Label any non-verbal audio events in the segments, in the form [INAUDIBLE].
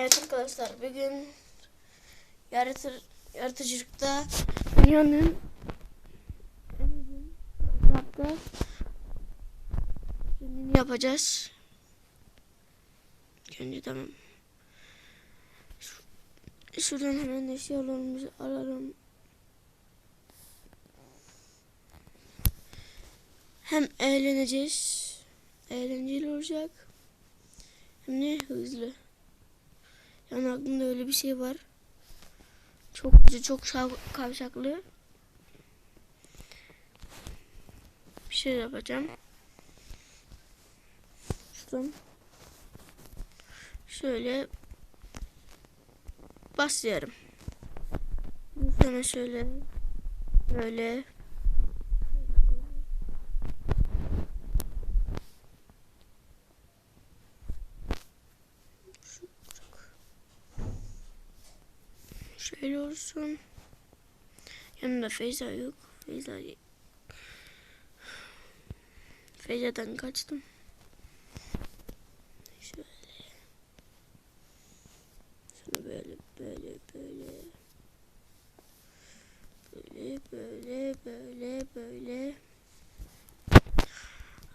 Evet arkadaşlar bugün yaratır, yaratıcılıkta dünyanın Minecraft'ta filmini yapacağız. Önce tamam. Şu- Şuradan hemen eşyalarımızı alalım. Hem eğleneceğiz. Eğlenceli olacak. Hem de hızlı. Yani aklımda öyle bir şey var. Çok çok kavşaklı. Bir şey yapacağım. Şuradan şöyle basıyorum. Sonra şöyle böyle Şöyle olsun. Yanımda Feyza yok. Feyza Feyza'dan kaçtım. Şöyle. Şunu böyle böyle böyle. Böyle böyle böyle böyle.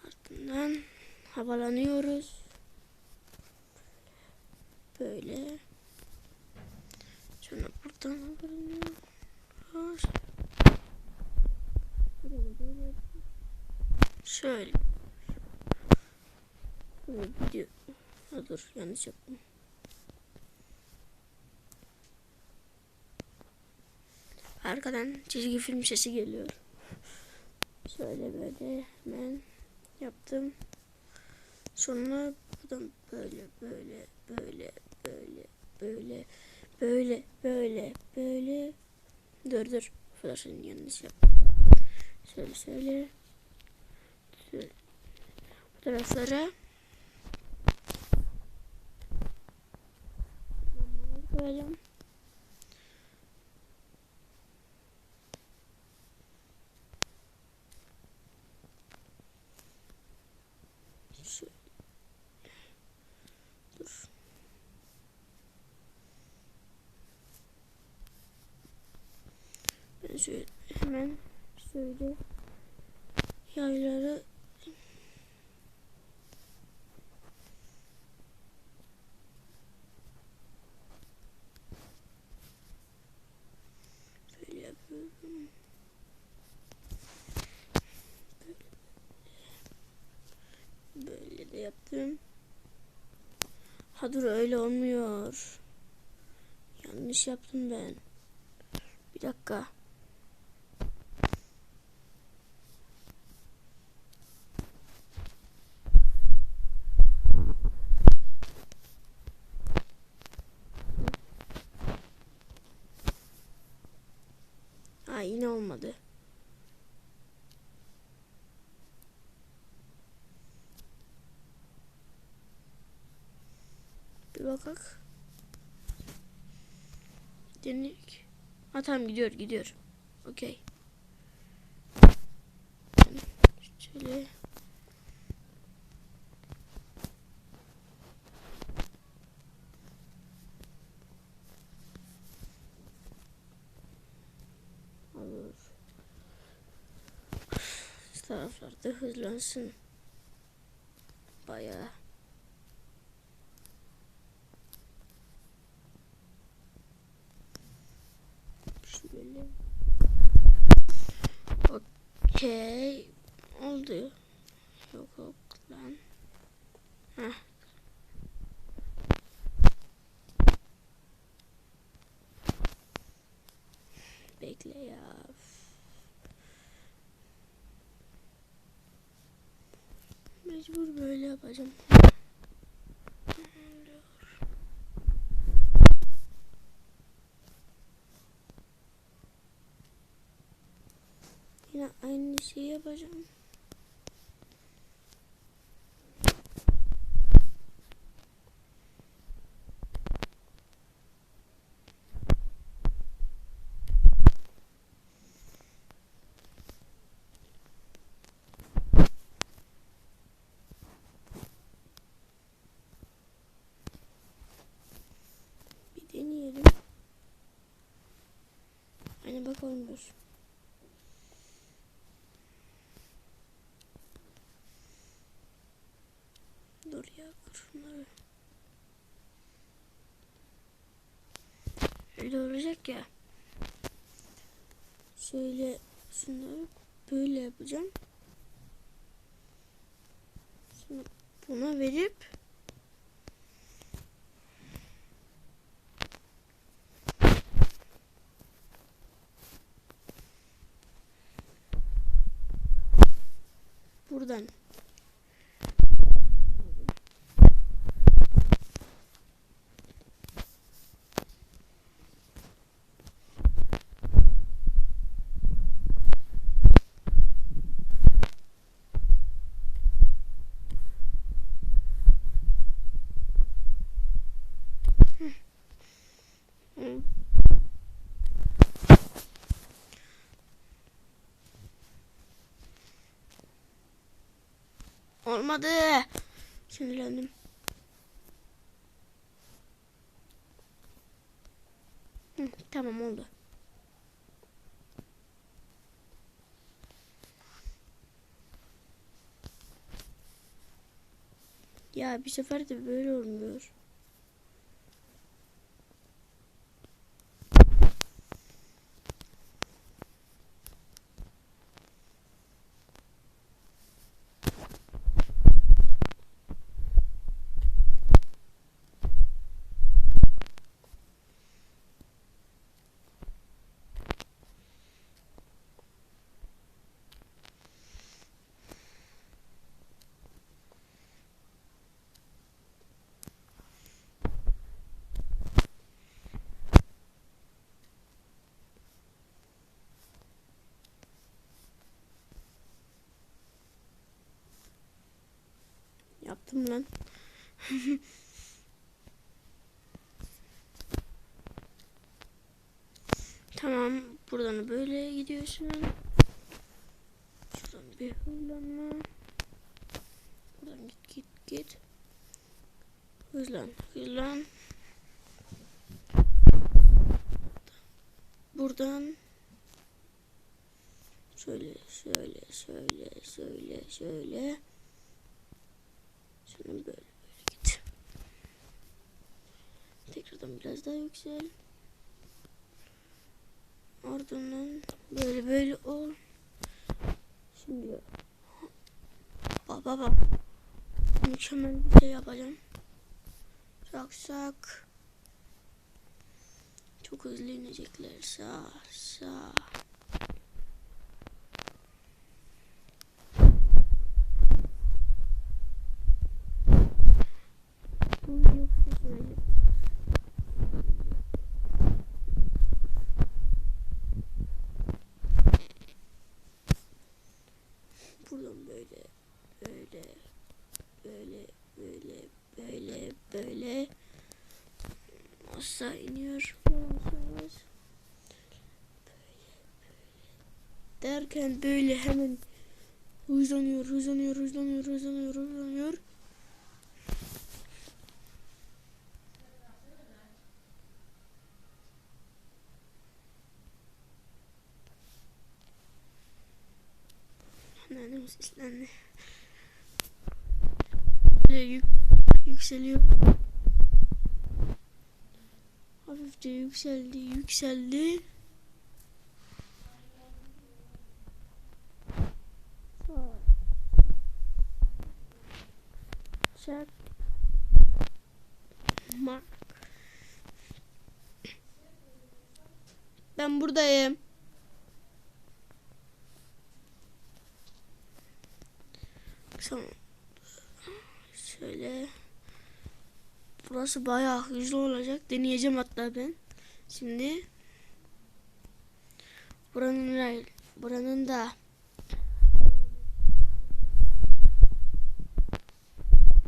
Ardından havalanıyoruz. Böyle. Sonra Şöyle. Şöyle gidiyor. Ha dur yanlış yaptım. Arkadan çizgi film sesi geliyor. Şöyle böyle hemen yaptım. Sonra buradan böyle böyle böyle böyle böyle böyle böyle böyle. Dur dur. Flash'ın yanlış yaptım. Şöyle şöyle. Şöyle. Bu taraflara lambalar koyacağım. Şöyle. Dur. Ben hemen şöyle yayları böyle yapıyorum. Böyle de yaptım. Ha dur öyle olmuyor. Yanlış yaptım ben. Bir dakika. Ha yine olmadı. Bir bakak. Denik. Ha tamam gidiyor gidiyor. Okey. Şöyle. Olur. Taraflarda hızlansın. Bayağı. Şöyle. Okey. Oldu. Yok yok lan. Heh. Bekle ya. Mecbur böyle yapacağım. Yine aynı şeyi yapacağım. Koymuyor. Dur ya kır şunları. Öyle olacak ya. Şöyle şunları böyle yapacağım. Sonra buna verip buradan Hı. Olmadı. Sinirlendim. Hı, tamam oldu. Ya bir sefer de böyle olmuyor. Yaptım lan. [LAUGHS] tamam. Buradan böyle gidiyorsun. Şuradan bir hızlanma. Buradan git git git. Hızlan hızlan. Buradan şöyle şöyle şöyle şöyle şöyle. Böyle böyle git. Tekrardan biraz daha yüksel. Ardından böyle böyle ol. Şimdi bak bak bak. Mükemmel bir şey yapacağım. Sak sak. Çok hızlı inecekler. Sağ sağ. Bu video kısa sürecek. Buradan böyle böyle böyle böyle böyle böyle aşağı iniyor. Yavaş yavaş. Derken böyle hemen hızlanıyor, hızlanıyor, hızlanıyor, hızlanıyor, hızlanıyor. Anneannem seslendi. Böyle yük, yükseliyor. Hafifçe yükseldi, yükseldi. Buradayım. Tamam. Şöyle. Burası bayağı hızlı olacak. Deneyeceğim hatta ben. Şimdi buranın buranın da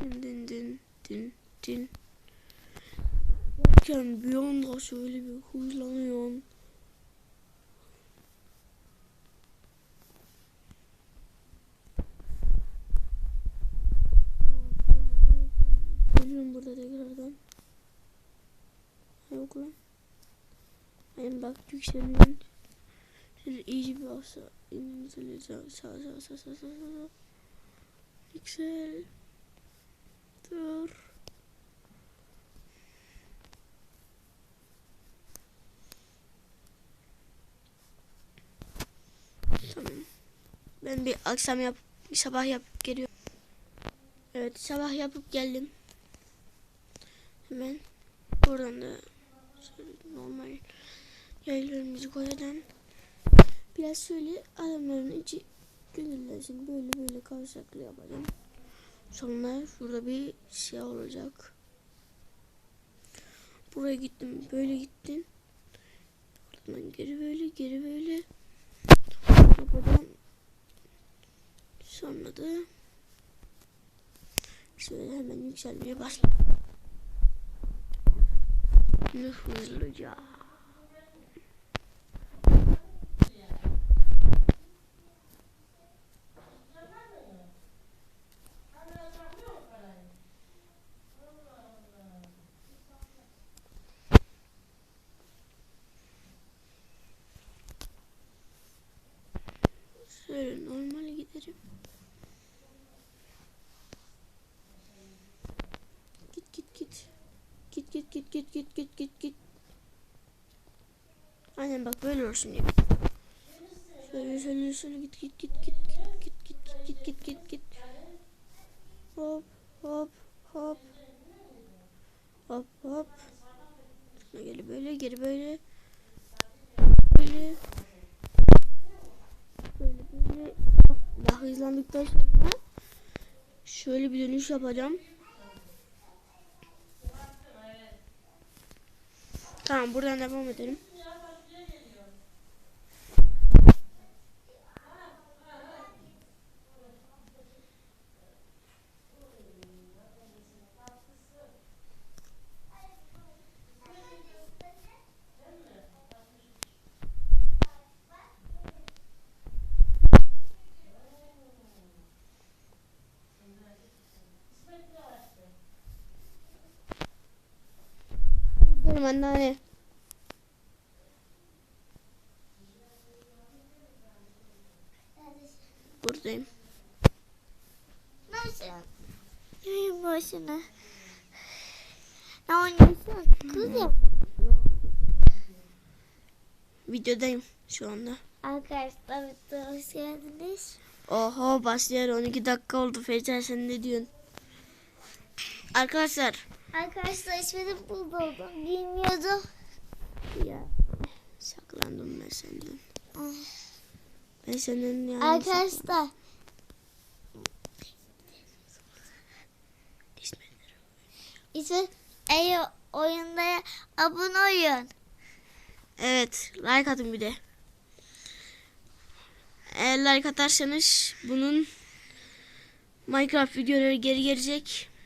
din din din din derken bir anda şöyle bir hızlanıyor. Geliyorum burada tekrardan. Yok lan. Hayır bak yükseliyorum. Şöyle iyice bir olsa. İndir sağ sağ sağ sağ sağ sağ. Yüksel. Dur. Tamam. Ben bir akşam yap, sabah yapıp geliyorum. Evet, sabah yapıp geldim. Hemen buradan da normal yaylarımızı koyacağım. Biraz şöyle adamların içi gönüllensin. Böyle böyle kavşaklı yapacağım. Sonra şurada bir şey olacak. Buraya gittim, böyle gittim. Oradan geri böyle, geri böyle yapacağım. Sonra da şöyle hemen yükselmeye başladım. 你回了家。Aynen bak böyle olsun diye. Şöyle şöyle şöyle git git git git git git git git git git git. Hop hop hop. Hop hop. Geri böyle geri böyle. Böyle. Böyle böyle. Daha hızlandıktan sonra şöyle bir dönüş yapacağım. Tamam buradan devam edelim. Buradayım anneanne. Buradayım. Nasıl? Neyin başına? Ne oynuyorsun? Kızım. Videodayım şu anda. Arkadaşlar hoş geldiniz. Oho başlıyor 12 dakika oldu Feyza sen ne diyorsun? Arkadaşlar Arkadaşlar ismini buldum. Bilmiyordu. ya saklandım ben senden. Ah. Ben senden yani Arkadaşlar ismi Eyo oyunda abone olun. Evet like atın bir de. Eğer like atarsanız bunun Minecraft videoları geri gelecek.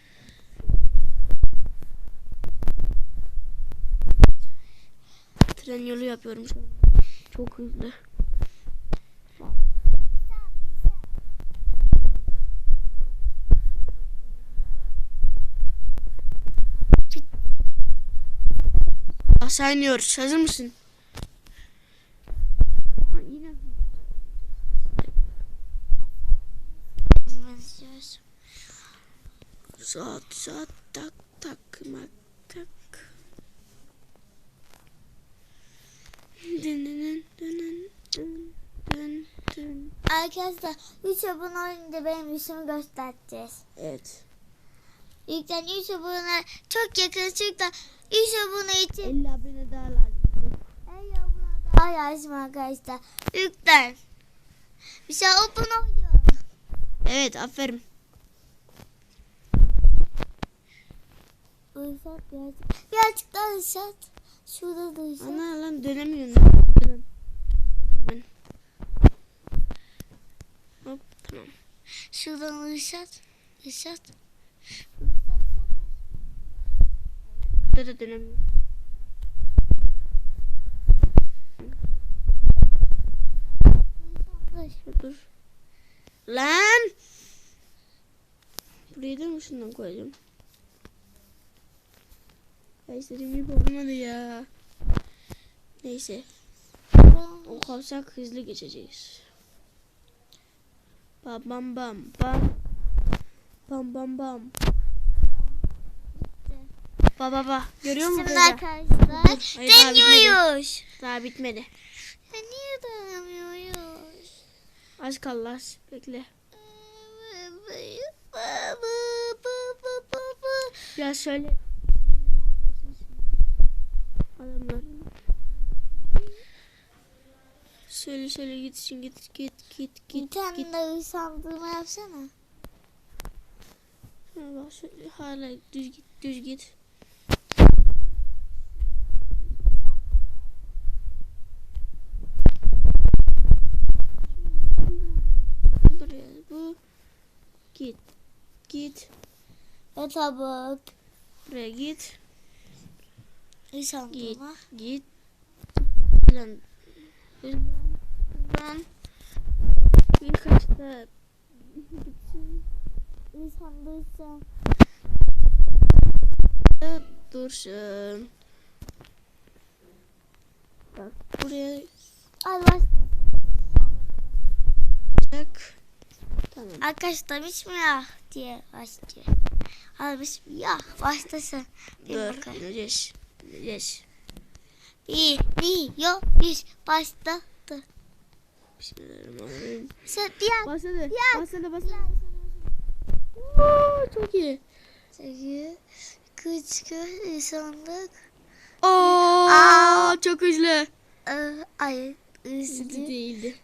Tren yolu yapıyorum. Çok hızlı. Aşağı iniyoruz. Hazır mısın? Saat saat tak tak mak Arkadaşlar 3 abone olunca benim yüzümü göstereceğiz. Evet. Yükten 3 abone çok yakın çünkü 3 abone için 50 abone daha lazım. 50 abone daha yazdım arkadaşlar. Yükten. Bir şey abone oluyor. Evet aferin. Birazcık. Daha uysat. Şurada da uysat. Ana lan dönemiyorum. Ben. Hop tamam. Şuradan uysat. Uysat. Burada da dönemiyorum. Dur. Lan! Buraya da mı şundan koyacağım? Ya istediğim gibi olmadı ya. Neyse. Bam. okursak hızlı geçeceğiz. Bam bam bam bam. Bam bam bam. Ba ba ba. Görüyor musun? Şimdi arkadaşlar Hayır, deniyoruz. Daha bitmedi. Niye dayanamıyoruz? Az kaldı az. Bekle. Ya söyle. Adamlar. Söyle söyle gitsin git git git Bir git tane git. de yapsana. Ha, bak şöyle hala düz git düz git. Buraya bu git git Ve tabak. buraya git Usandırma. git lan lan birkaç da Usandırsa. dursun bak buraya tak tamam Arkadaşlar bismillah diye başlıyor. Al bismillah başlasın. Bir dur bakalım. ineceğiz ineceğiz Bir, bir, yok, bir. Başladı. Bismillahirrahmanirrahim Sen diğer. başladı Ya. başladı başladı Oo, çok iyi Sekiz, kıç, kıç, sandık. Oo, Aa. çok hızlı Ee, ay, hızlı değildi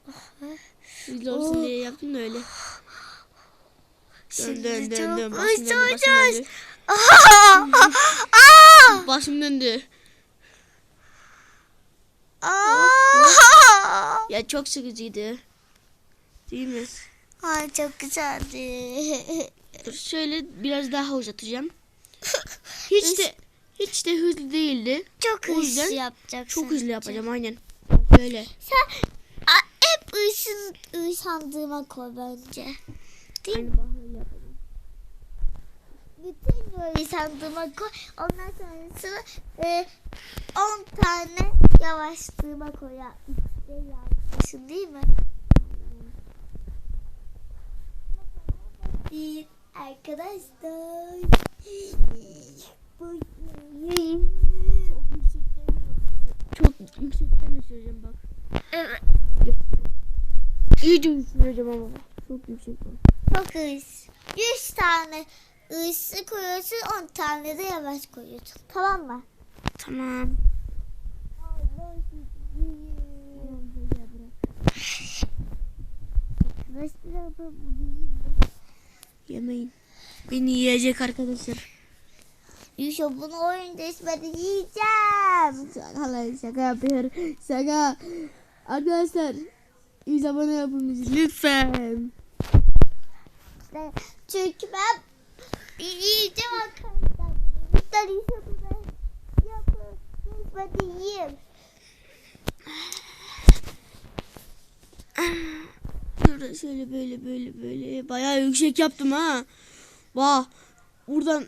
hızlı olsun Oh. diye yaptım da öyle dön dön dön çok dön başım döndü başım döndü [LAUGHS] Aa! başım döndü Aa! Ya çok sıkıcıydı değil mi Ay çok güzeldi. Dur şöyle biraz daha uzatacağım. [LAUGHS] Hiç de hiç de hızlı değildi. Çok O hızlı yapacaksın. Çok hızlı yapacağım aynen. Böyle. Sen a, hep ışın, ışandığıma koy bence. Değil mi? Bütün böyle sandığıma koy. Ondan sonrasını e, 10 tane yavaşlığıma koy. Ya, işte yapmışsın değil mi? Bir arkadaşlar. Çok yüksekten düşüreceğim bak. İyice düşüreceğim ama. Çok yüksek bak. Çok hız. 100 tane ısı koyuyorsun 10 tane de yavaş koyuyorsun. Tamam mı? Tamam. Yemeyin. Beni yiyecek arkadaşlar. Yusuf bunu oyun değişmedi yiyeceğim. Şaka şaka yapıyor. Şaka. Arkadaşlar. 100 abone yapın lütfen. Çünkü ben yiyeceğim arkadaşlar. Lütfen Yusuf'u yapın. Değişmedi yiyeyim. Şurada şöyle böyle böyle böyle bayağı yüksek yaptım ha. Vah. Buradan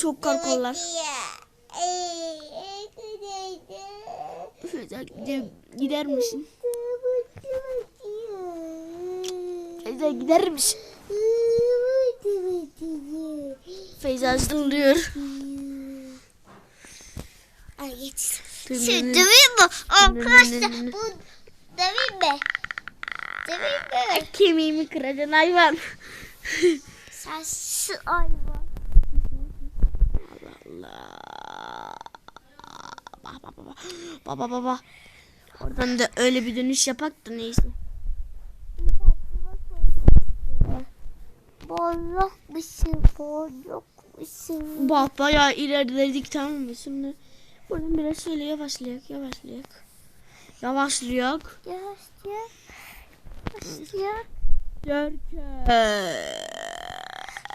çok korkuyorlar. Feyza gider, gider misin? Feyza gider misin? Feyza zırlıyor. Ay geç. Döveyim mi? Arkadaşlar bu döveyim mi? Döveyim mi? Kemiğimi kıracaksın hayvan. Sen şu hayvan. Allah. Bak bak. bak. Baba baba. Oradan da öyle bir dönüş yapak da neyse. Bolluk mısın? Bolluk mısın? Bak bayağı ilerledik tamam mı? Şimdi buradan biraz şöyle yavaşlayak yavaşlayak. Yavaşlayak. Yavaş ya. Yavaş ya. Derken.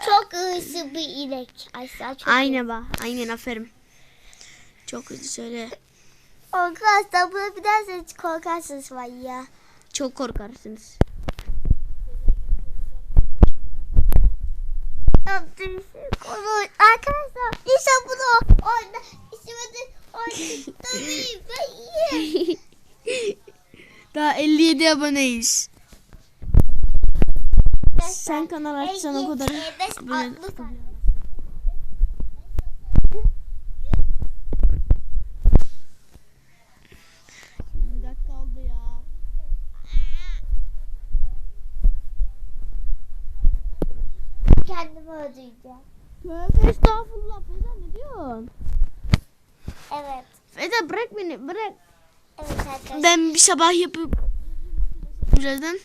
Çok hızlı bir inek. Aşağı çok Aynen bak. Aynen aferin. Çok hızlı söyle. Arkadaşlar buna bir daha hiç korkarsınız var ya. Çok korkarsınız. Yaptığım şey konu. Arkadaşlar işte bunu oyna. İstemedi Acıktırayım [LAUGHS] ben yiyeyim. [LAUGHS] [LAUGHS] Daha 57 aboneyiz. Sen kanal açsan o kadar. abone-. Kendimi öldüreceğim. Tövbe estağfurullah Feza ne diyorsun? Evet. Feza bırak beni bırak. Evet arkadaşlar. Ben bir sabah yapıp birazdan.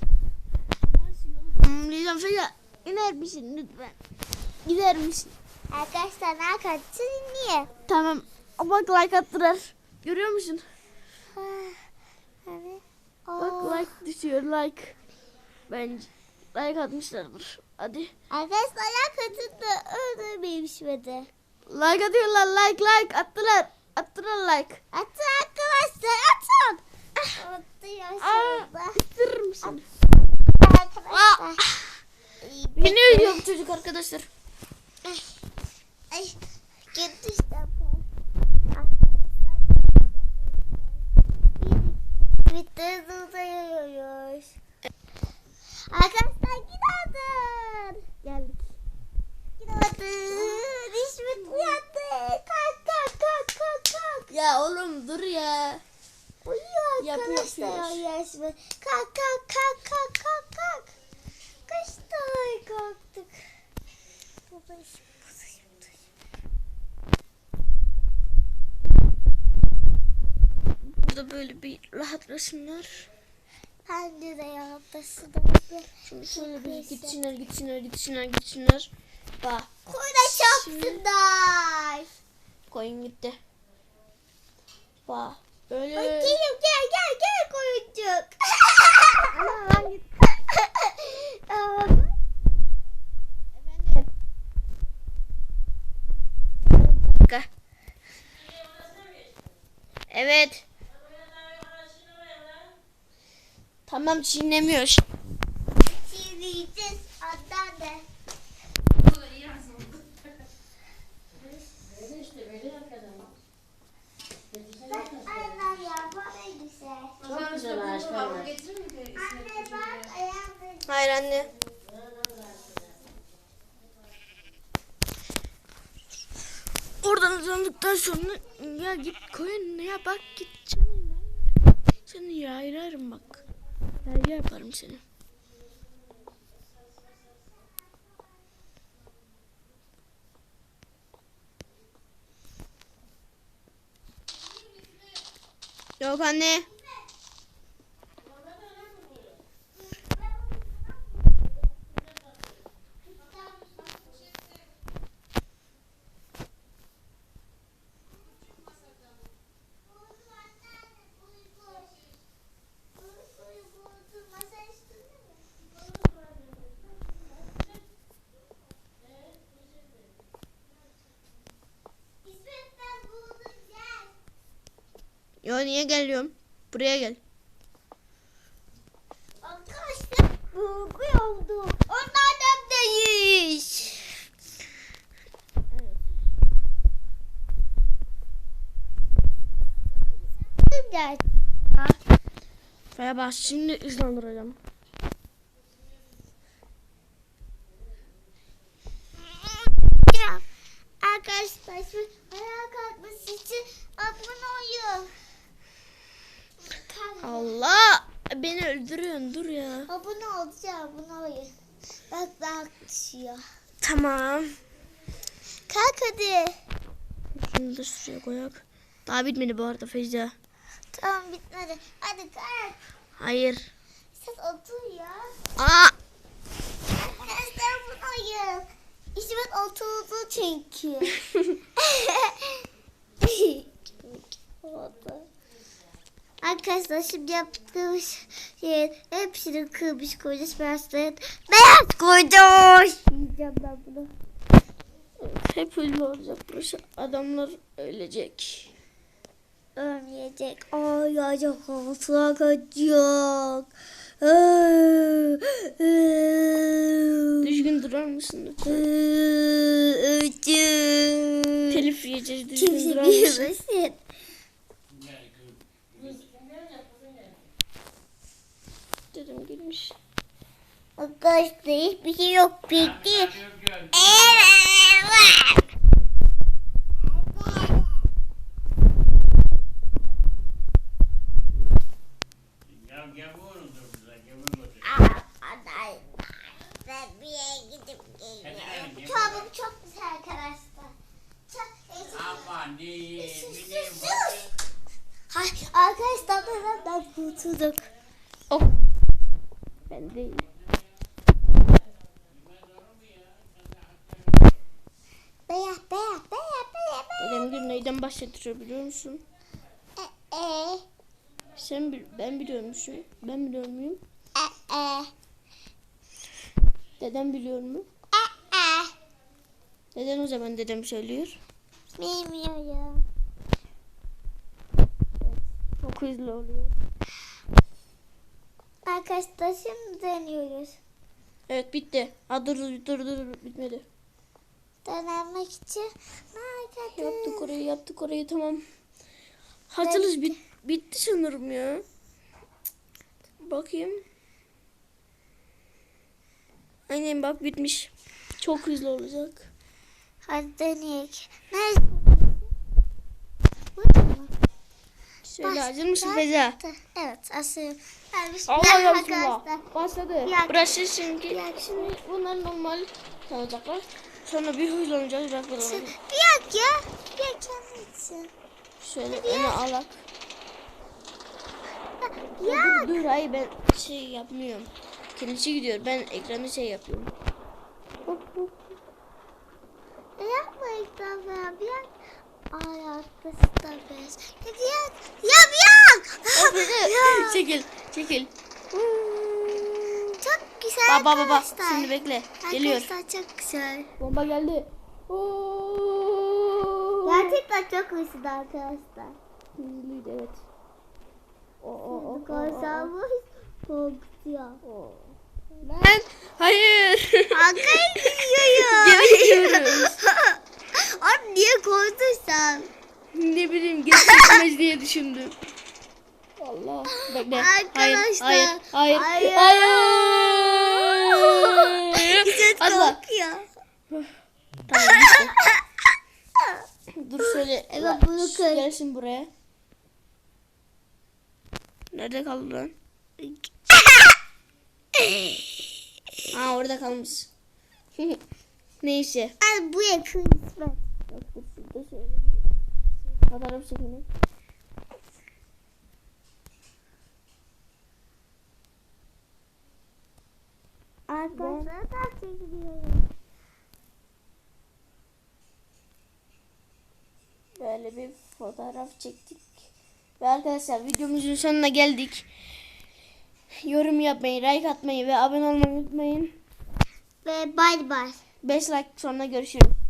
Diyeceğim Feza iner misin lütfen? Gider misin? Arkadaşlar ne kaçtın niye? Tamam. Bak like attılar. Görüyor musun? Evet. Bak like düşüyor like. Bence like atmışlardır. Hadi. Arkadaşlar ne kaçtın da öldürmeyi düşmedi. Like atıyorlar like like attılar. Attılar like. Atın arkadaşlar atın. Misin? Arkadaşlar. Beni ölüyor bu çocuk arkadaşlar. Ay, gitti işte. Bitti uzayıyoruz. Arkadaşlar gidelim. Geldik. Gidelim. İşmet uyandı. Kalk kalk kalk kalk kalk. Ya oğlum dur ya. Uyuyor Yapıyor, arkadaşlar yapıyor. o yaşlı. Kalk kalk kalk kalk kalk kalk. Kaç tane kalktık. Baba işim Burada böyle bir rahatlasınlar. Bence de da Şimdi şöyle bir gitsinler gitsinler gitsinler gitsinler. Bak Kuyla çapsınlar. koyun gitti. Bak böyle. Ay, Gelin gel gel gel koyuncuk. [LAUGHS] Dakika. Evet. Tamam çiğnemiyor. Çiğneyeceğiz anneanne. Hayır anne. Oradan uzandıktan sonra ya git koyun ya bak git canım. Seni yayrarım bak. Yayra yaparım seni. Yok anne. Niye geliyorum? Buraya gel. Arkadaşlar bulgu oldu. Onlardan değil. Gel. Veya bak şimdi hızlandıracağım. Arkadaşlar şu ayağa kalkması için abone olun. Beni öldürüyorsun dur ya. Abone olacağım abone olun. Bak daha düşüyor. Tamam. Kalk hadi. Şunu da şuraya koyak. Daha bitmedi bu arada Feyza. Tamam bitmedi. Hadi kalk. Hayır. Sen otur ya. Aa! Arkadaşlar abone olun. İsmet oturdu çünkü. Oldu. Arkadaşlar şimdi yaptığımız şey hepsini kırmış koyacağız. Beyazlayın. Beyaz koyacağız. Yiyeceğim ben bunu. Hep öyle olacak burası. Adamlar ölecek. Ölmeyecek. Ay yiyecek olsa kaçacak. Düzgün durar mısın lütfen? Telif yiyeceğiz. Düzgün durar mısın? Dedem gelmiş. Arkadaşlar hiçbir şey yok. Bitti. Evet. Hadi. Çabuk çok güzel arkadaşlar. Çok Aman iyi, Sus, sus. Hay, arkadaşlar ben kurtulduk. Oh. Ben değil. Beyaz beyaz beyaz beyaz beyaz. Dedem gün neyden bahsediyor biliyor musun? E, e, Sen bil, ben biliyor musun? Ben biliyor muyum? e, e, Dedem biliyor mu? e, e. Neden o zaman dedem söylüyor? Bilmiyorum. Çok hızlı oluyor. Arkadaşlar şimdi deniyoruz. Evet bitti. Aa, dur dur dur dur bitmedi. Denemek için arkadaşlar. Yaptık orayı yaptık orayı tamam. Hazırız bit, bitti sanırım ya. Bakayım. Aynen bak bitmiş. Çok hızlı olacak. Hadi deneyelim. Nerede? Burada mı? Şöyle hazır mısın Feza? Evet asıyorum. Ben Allah arkadaşlar. Başladı. Ya- Burası şimdi. Ya- Şimdi bunlar normal kalacaklar. Sonra bir hızlanacağız. Bak Sen- bakalım. Bir yak ya. Bir yak kendisi. Şöyle öne alak. Ya. Dur hayır ben şey yapmıyorum. Kendisi gidiyor. Ben ekranı şey yapıyorum. Hop, hop. Yapma İkram ya. Bir yak. Ay arkadaşlar bez. Hadi yak. Ya bir yak. Hop, Ya. çekil. Çekil. Çok güzel Baba baba arkadaşlar. şimdi bekle. Geliyor. Arkadaşlar çok güzel. Bomba geldi. Oo. Gerçekten çok hızlı arkadaşlar. Hızlıydı evet. O o o. o, o, o. Korsanmış. Korkutuyor. Ben hayır. Arkaya gidiyorum. Geri gidiyoruz. [LAUGHS] [LAUGHS] Abi niye korktun sen? ne bileyim geçmez [LAUGHS] diye düşündüm. Allah. Bekle. Hayır. Hayır. Hayır. Hayır. hayır. Güzel Allah. [LAUGHS] korkuyor. Tamam gitti. Dur şöyle. Evet, bunu kır. Gelsin buraya. Nerede kaldı lan? Aa orada kalmış. Neyse. Ay bu yakın kısmet. Şurada şöyle bir fotoğraf çekelim. Arkadaşlar da çekiliyorum. Böyle bir fotoğraf çektik. Ve arkadaşlar videomuzun sonuna geldik. Yorum yapmayı, like atmayı ve abone olmayı unutmayın. Ve bay bay. 5 like sonra görüşürüz.